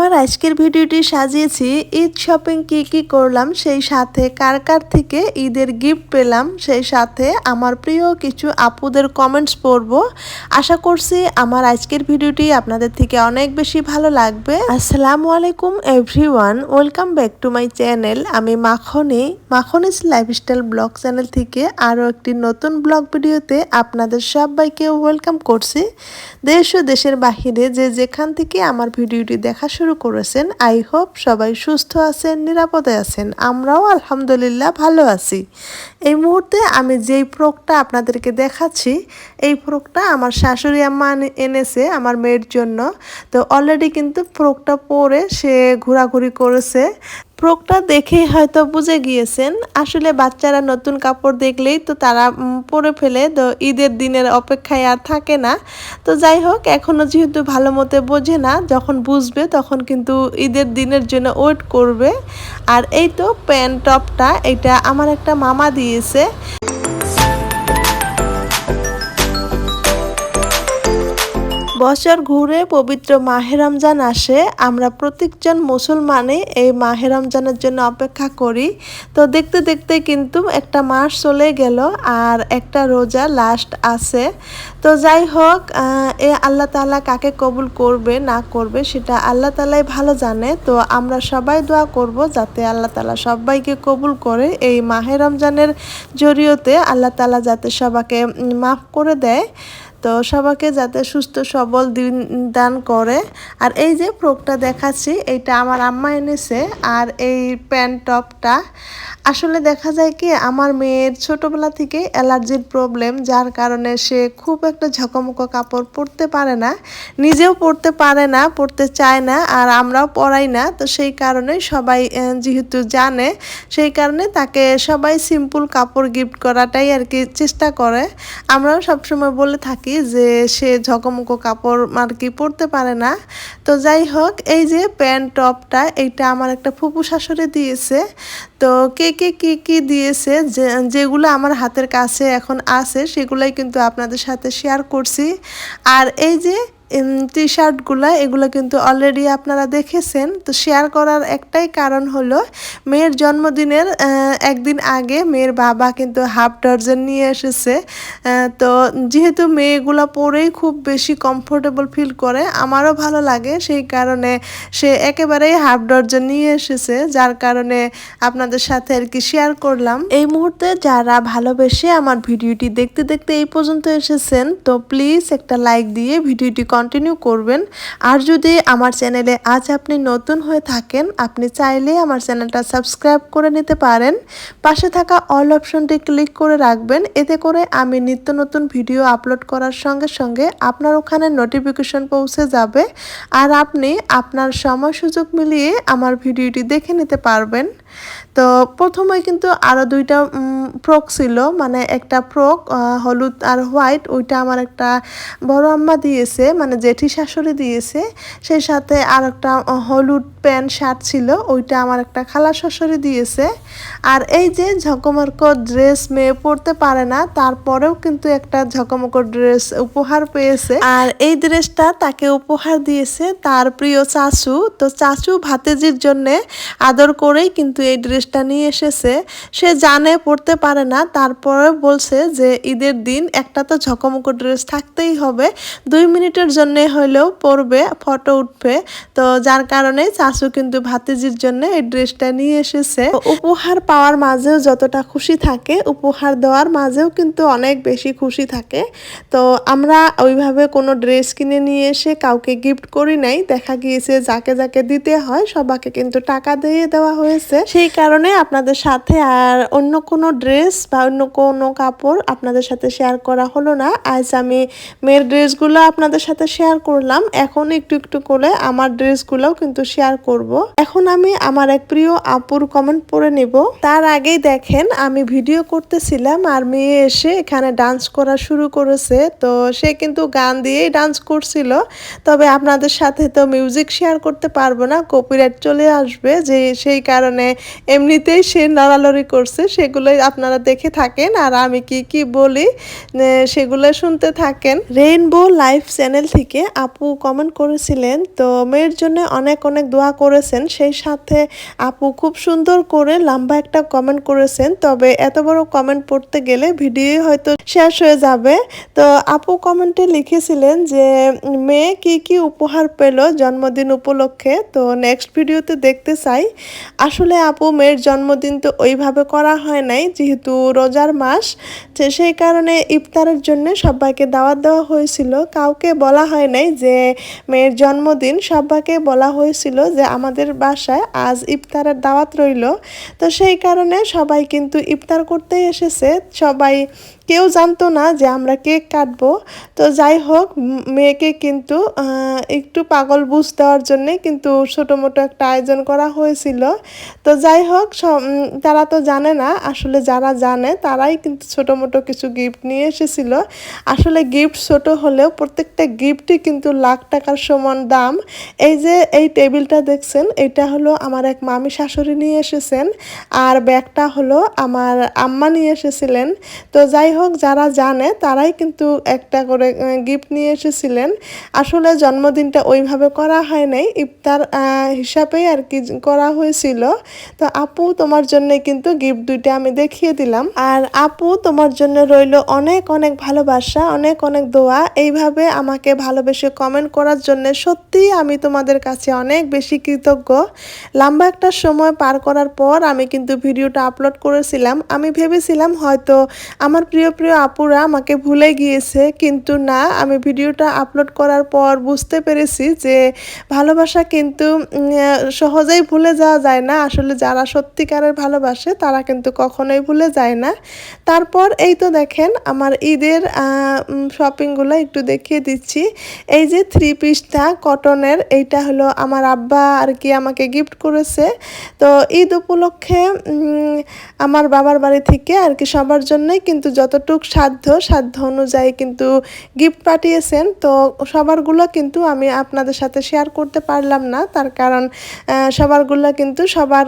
আমার আজকের ভিডিওটি সাজিয়েছি, ঈদ শপিং কি কি করলাম, সেই সাথে কার কার থেকে ঈদের গিফট পেলাম, সেই সাথে আমার প্রিয় কিছু আপুদের কমেন্টস পড়ব। আশা করছি আমার আজকের ভিডিওটি আপনাদের থেকে অনেক বেশি ভালো লাগবে। আসসালামু আলাইকুম everyone welcome back to my channel আমি Makhni, Makhni's lifestyle blog channel থেকে আরও একটি নতুন ব্লগ ভিডিওতে আপনাদের সবাইকে ওয়েলকাম করছি। দেশ ও দেশের বাহিরে যে যেখান থেকে আমার ভিডিওটি দেখা শুরু করেছেন। আই হোপ সবাই সুস্থ আছেন, নিরাপদে আছেন। আমরাও আলহামদুলিল্লাহ ভালো আছি। এই মুহূর্তে আমি যেই ফ্রকটা আপনাদেরকে দেখাচ্ছি, এই ফ্রকটা আমার শাশুড়ি আম্মা এনেছে আমার মেয়ের জন্য। তো অলরেডি কিন্তু ফ্রকটা পরে সে ঘোরাঘুরি করেছে। ফ্রকটা দেখেই হয়তো বুঝে গিয়েছেন। আসলে বাচ্চারা নতুন কাপড় দেখলেই তো তারা পরে ফেলে, তো ঈদের দিনের অপেক্ষায় আর থাকে না। তো যাই হোক এখনও যেহেতু ভালো মতো বোঝে না, যখন বুঝবে তখন কিন্তু ঈদের দিনের জন্য ওয়েট করবে। আর এই তো প্যান্ট টপটা, এটা আমার একটা মামা দিয়েছে। বছর ঘুরে পবিত্র মাহে রমজান আসে, আমরা প্রত্যেকজন মুসলমানে এই মাহে রমজানের জন্য অপেক্ষা করি। তো দেখতে দেখতে কিন্তু একটা মাস চলে গেল আর একটা রোজা লাস্ট আছে। তো যাই হোক এ আল্লাহ তাআলা কাকে কবুল করবে, না করবে সেটা আল্লাহ তালাই ভালো জানে। তো আমরা সবাই দোয়া করব যাতে আল্লাহ তালা সবাইকে কবুল করে এই মাহে রমজানের জরিয়তে আল্লাহ তাআলা যাতে সবাকে মাফ করে দেয়। তো সবাইকে যাতে সুস্থ, সবল দিন দান করে। আর এই যে ফ্রকটা দেখাচ্ছি, এইটা আমার আম্মা এনেছে। আর এই প্যান্ট টপটা, আসলে দেখা যায় কি, আমার মেয়ের ছোটবেলা থেকে অ্যালার্জির প্রবলেম, যার কারণে সে খুব একটা ঝকমকো কাপড় পরতে পারে না। নিজেও পরতে পারে না, পরতে চায় না, আর আমরাও পরাই না। তো সেই কারণে সবাই যেহেতু জানে, সেই কারণে তাকে সবাই সিম্পল কাপড় গিফট করাটাই আর কি চেষ্টা করে। আমরাও সবসময় বলে থাকি যে সে ঝকমকো কাপড় আর কি পরতে পারে না। তো যাই হোক, এই যে প্যান্ট টপটা, এইটা আমার একটা ফুপু শাশুড়ি দিয়েছে। তো কে কে কি কি দিয়েছে যেগুলো আমার হাতের কাছে এখন আছে, সেগুলাই কিন্তু আপনাদের সাথে শেয়ার করছি। আর এই যে টি শার্টগুলো এগুলো কিন্তু অলরেডি আপনারা দেখেছেন। তো শেয়ার করার একটাই কারণ হলো, মেয়ের জন্মদিনের একদিন আগে মেয়ের বাবা কিন্তু হাফ ডর্জন নিয়ে এসেছে। তো যেহেতু মেয়েগুলো পরেই খুব বেশি কমফোর্টেবল ফিল করে, আমারও ভালো লাগে। সেই কারণে সে একেবারেই হাফ ডর্জন নিয়ে এসেছে, যার কারণে আপনাদের সাথে আর কি শেয়ার করলাম। এই মুহূর্তে যারা ভালোবেসে আমার ভিডিওটি দেখতে দেখতে এই পর্যন্ত এসেছেন, তো প্লিজ একটা লাইক দিয়ে ভিডিওটি কন্টিনিউ করবেন। আর যদি আমার চ্যানেলে আজ আপনি নতুন হয়ে থাকেন, আপনি চাইলে আমার চ্যানেলটা সাবস্ক্রাইব করে নিতে পারেন। পাশে থাকা অল অপশনটি ক্লিক করে রাখবেন। এতে করে আমি নিত্য নতুন ভিডিও আপলোড করার সঙ্গে সঙ্গে আপনার ওখানে নোটিফিকেশন পৌঁছে যাবে। আর আপনি আপনার সময় সুযোগ মিলিয়ে আমার ভিডিওটি দেখে নিতে পারবেন। তো প্রথমে কিন্তু আরও দুইটা ফ্রক ছিল। মানে একটা ফ্রক হলুদ আর হোয়াইট ওইটা আমার একটা বড় আম্মা দিয়েছে মানে জেঠি শাশুড়ি দিয়েছে। সেই সাথে আর একটা হলুদ প্যান্ট, শার্ট ছিল, ওইটা আমার একটা খালা শাশুড়ি দিয়েছে। আর এই যে ঝকমক ড্রেস মেয়ে পরতে পারে না, তারপরেও কিন্তু একটা ঝকমক ড্রেস উপহার পেয়েছে। আর এই ড্রেসটা তাকে উপহার দিয়েছে তার প্রিয় চাচু। তো চাচু ভাতেজির জন্যে আদর করেই কিন্তু এই ড্রেসটা নিয়ে এসেছে, সে জানে, পড়তে পারে না। তারপরে বলছে যে ঈদের দিন একটা তো ঝকমকো ড্রেস থাকতেই হবে। দুই মিনিটের জন্য হলেও পরবে, ফটো উঠবে। তো যার কারণে চাচু কিন্তু ভাতিজির জন্য এই ড্রেসটা নিয়ে এসেছে। উপহার পাওয়ার মাঝেও যতটা খুশি থাকে, উপহার দেওয়ার মাঝেও কিন্তু অনেক বেশি খুশি থাকে। তো আমরা ওইভাবে কোনো ড্রেস কিনে নিয়ে এসে কাউকে গিফট করি নাই। দেখা গিয়েছে যাকে যাকে দিতে হয়, সবাকে কিন্তু টাকা দিয়ে দেওয়া হয়েছে। সেই কারণে আপনাদের সাথে আর অন্য কোনো ড্রেস বা অন্য কোনো কাপড় আপনাদের সাথে শেয়ার করা হলো না। আজ আমি মেয়ের ড্রেসগুলো আপনাদের সাথে শেয়ার করলাম। এখন একটু একটু করে আমার ড্রেসগুলোও কিন্তু শেয়ার করব। এখন আমি আমার এক প্রিয় আপুর কমেন্ট পড়ে নেব। তার আগেই দেখেন, আমি ভিডিও করতেছিলাম আর মেয়ে এসে এখানে ডান্স করা শুরু করেছে। তো সে কিন্তু গান দিয়েই ডান্স করছিল। তবে আপনাদের সাথে তো মিউজিক শেয়ার করতে পারব না কপিরাইট চলে আসবে। যে সেই কারণে এমনিতেই সে নড়ালড়ি করছে, সেগুলোই আপনারা দেখে থাকেন। আর আমি কি কি বলি সেগুলো শুনতে থাকেন। রেইনবো লাইফ চ্যানেল থেকে আপু কমেন্ট করেছিলেন, তো মেয়ের জন্য অনেক অনেক দোয়া করেছেন। সেই সাথে আপু খুব সুন্দর করে লম্বা একটা কমেন্ট করেছেন, তবে এত বড় কমেন্ট পড়তে গেলে ভিডিও হয়তো শেষ হয়ে যাবে। তো আপু কমেন্টে লিখেছিলেন যে, মেয়ে কি কি উপহার পেল জন্মদিন উপলক্ষে? তো নেক্সট ভিডিওতে দেখতে চাই। আসলে আপু মেয়ের জন্মদিন তো ওইভাবে করা হয় নাই, যেহেতু রোজার মাস, তো সেই কারণে ইফতারের জন্য সবাইকে দাওয়াত দেওয়া হয়েছিল। কাউকে বলা হয় নাই যে মেয়ের জন্মদিন সবাইকে বলা হয়েছিল যে আমাদের বাসায় আজ ইফতারের দাওয়াত রইল। তো সেই কারণে সবাই কিন্তু ইফতার করতে এসেছে। সবাই কেউ জানতো না যে আমরা কেক কাটবো। তো যাই হোক মেয়েকে কিন্তু একটু পাগল বুঝ দেওয়ার জন্যে কিন্তু ছোটো মোটো একটা আয়োজন করা হয়েছিল। তো যাই হোক তারা তো জানে না, আসলে যারা জানে তারাই কিন্তু ছোটো মোটো কিছু গিফট নিয়ে এসেছিল। আসলে গিফট ছোট হলেও প্রত্যেকটা গিফটই কিন্তু লাখ টাকার সমান দাম। এই যে, এই টেবিলটা দেখছেন, এটা হলো আমার এক মামি শাশুড়ি নিয়ে এসেছেন। আর ব্যাগটা হলো আমার আম্মা নিয়ে এসেছিলেন। তো যাই হোক যারা জানে, তারাই কিন্তু একটা করে গিফট নিয়ে এসেছিলেন। আসলে জন্মদিনটা ওইভাবে করা হয় নাই। ইফতার হিসাবেই আর কি করা হয়েছিল। তো আপু, তোমার জন্য কিন্তু গিফট দুইটা আমি দেখিয়ে দিলাম। আর আপু, তোমার জন্য রইল অনেক অনেক ভালোবাসা, অনেক অনেক দোয়া। এইভাবে আমাকে ভালোবেসে কমেন্ট করার জন্য সত্যি আমি তোমাদের কাছে অনেক বেশি কৃতজ্ঞ। লম্বা একটা সময় পার করার পর আমি কিন্তু ভিডিওটা আপলোড করেছিলাম। আমি ভেবেছিলাম হয়তো আমার প্রিয় প্রিয় প্রিয় আপুরা, আমাকে ভুলে গিয়েছে, কিন্তু না, আমি ভিডিওটা আপলোড করার পর বুঝতে পেরেছি যে ভালোবাসা কিন্তু সহজেই ভুলে যাওয়া যায় না। আসলে যারা সত্যিকারের ভালোবাসে, তারা কিন্তু কখনোই ভুলে যায় না। তারপর এই তো দেখেন, আমার ঈদের শপিংগুলো একটু দেখিয়ে দিচ্ছি। এই যে থ্রি পিসটা কটনের, এইটা হলো আমার আব্বা আর কি আমাকে গিফট করেছে। তো ঈদ উপলক্ষে আমার বাবার বাড়ি থেকে আর কি সবার জন্যই, কিন্তু যতটুক সাধ্য সাধ্য অনুযায়ী কিন্তু গিফট পাঠিয়েছেন। তো সবারগুলো কিন্তু আমি আপনাদের সাথে শেয়ার করতে পারলাম না। তার কারণ সবারগুলো কিন্তু সবার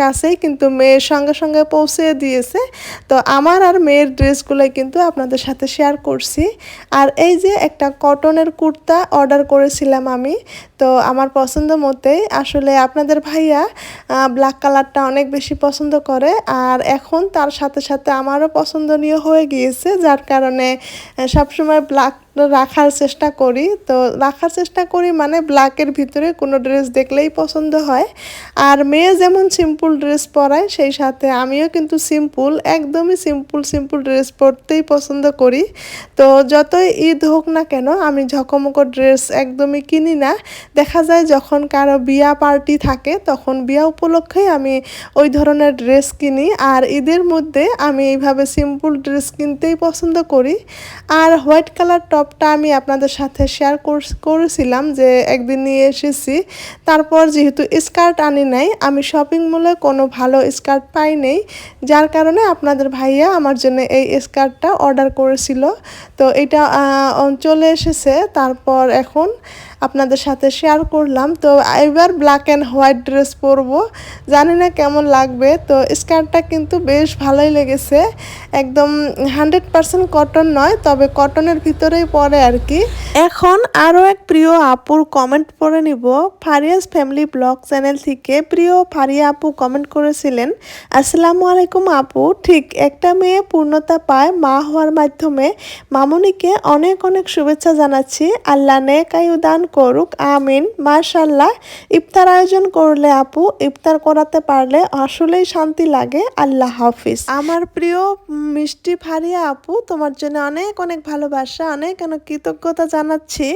কাছেই কিন্তু মেয়ের সঙ্গে সঙ্গে পৌঁছে দিয়েছে। তো আমার আর মেয়ের ড্রেসগুলো কিন্তু আপনাদের সাথে শেয়ার করছি। আর এই যে একটা কটনের কুর্তা অর্ডার করেছিলাম আমি তো আমার পছন্দ মতেই আসলে আপনাদের ভাইয়া ব্ল্যাক কালারটা অনেক বেশি পছন্দ করে। আর এখন তার সাথে সাথে আমারও পছন্দনীয় হয়ে গিয়েছে, যার কারণে সবসময় ব্ল্যাক রাখার চেষ্টা করি। তো রাখার চেষ্টা করি মানে ব্ল্যাকের ভিতরে কোনো ড্রেস দেখলেই পছন্দ হয়। আর মেয়ে যেমন সিম্পল ড্রেস পরায়, সেই সাথে আমিও কিন্তু সিম্পল একদমই সিম্পল সিম্পল ড্রেস পরতেই পছন্দ করি। তো যতই ঈদ হোক না কেন, আমি ঝকমকো ড্রেস একদমই কিনি না। দেখা যায় যখন কারও বিয়া পার্টি থাকে, তখন বিয়া উপলক্ষেই আমি ওই ধরনের ড্রেস কিনি। আর ঈদের মধ্যে আমি এইভাবে সিম্পল ড্রেস কিনতেই পছন্দ করি। আর হোয়াইট কালার টপটা আমি আপনাদের সাথে শেয়ার করেছিলাম যে একদিন নিয়ে এসেছি। তারপর যেহেতু স্কার্ট আনি নাই, আমি শপিং মলে কোনো ভালো স্কার্ট পাই নেই, যার কারণে আপনাদের ভাইয়া আমার জন্য এই স্কার্টটা অর্ডার করেছিল। তো এটা চলে এসেছে। তারপর এখন আপনাদের সাথে শেয়ার করলাম। তো এবার ব্ল্যাক অ্যান্ড হোয়াইট ড্রেস পরবো। জানি না কেমন লাগবে। তো স্কার্টটা কিন্তু বেশ ভালোই লেগেছে। একদম হান্ড্রেড পার্সেন্ট কটন নয়, তবে কটনের ভিতরেই পরে আর কি। এখন আরও এক প্রিয় আপুর কমেন্ট পড়ে নিব। ফারিয়াস ফ্যামিলি ব্লগ চ্যানেল থেকে প্রিয় ফারিয়া আপু কমেন্ট করেছিলেন, আসসালামু আলাইকুম আপু। ঠিক একটা মেয়ে পূর্ণতা পায় মা হওয়ার মাধ্যমে। মামনিকে অনেক অনেক শুভেচ্ছা জানাচ্ছি। আল্লাহ নেক দান করুক, আমিন। মার্শাল্লাহ ইফতার আয়োজন করলে আপু, ইফতার করাতে পারলে আসলেই শান্তি লাগে। আল্লাহ হাফিজ। আমার প্রিয় মিষ্টি ফারিয়া আপু, তোমার জন্য অনেক অনেক ভালোবাসা, অনেক অনেক কৃতজ্ঞতা জানাচ্ছি।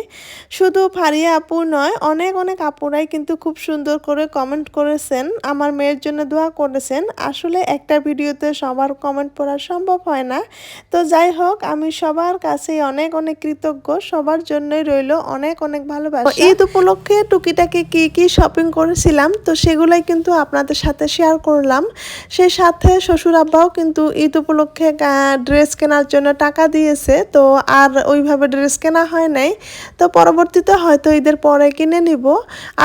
শুধু ফারিয়া আপু নয়, অনেক অনেক আপুরাই কিন্তু খুব সুন্দর করে কমেন্ট করেছেন, আমার মেয়ের জন্য দোয়া করেছেন। আসলে একটা ভিডিওতে সবার কমেন্ট পড়া সম্ভব হয় না। তো যাই হোক, আমি সবার কাছেই অনেক অনেক কৃতজ্ঞ, সবার জন্যই রইল অনেক অনেক ভালো ভালোবাসা। ঈদ উপলক্ষে টুকিটাকে কি কি শপিং করেছিলাম, তো সেগুলাই কিন্তু আপনাদের সাথে শেয়ার করলাম। সেই সাথে শ্বশুর আব্বাও কিন্তু ঈদ উপলক্ষে ড্রেস কেনার জন্য টাকা দিয়েছে, তো আর ওইভাবে ড্রেস কেনা হয় নাই। তো পরবর্তীতে হয়তো ঈদের পরে কিনে নিব।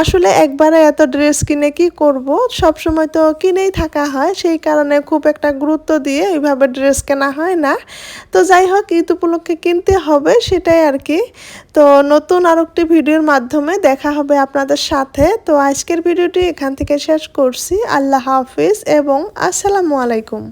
আসলে একবারে এত ড্রেস কিনে কি করব? সব সময় তো কিনেই থাকা হয়, সেই কারণে খুব একটা গুরুত্ব দিয়ে ওইভাবে ড্রেস কেনা হয় না। তো যাই হোক, ঈদ উপলক্ষে কিনতে হবে, সেটাই আর কি। তো নতুন আর একটি ভিডিওর মাধ্যমে দেখা হবে আপনাদের সাথে। তো আজকের ভিডিওটি এখান থেকে শেষ করছি। আল্লাহ হাফিজ এবং আসসালামু আলাইকুম।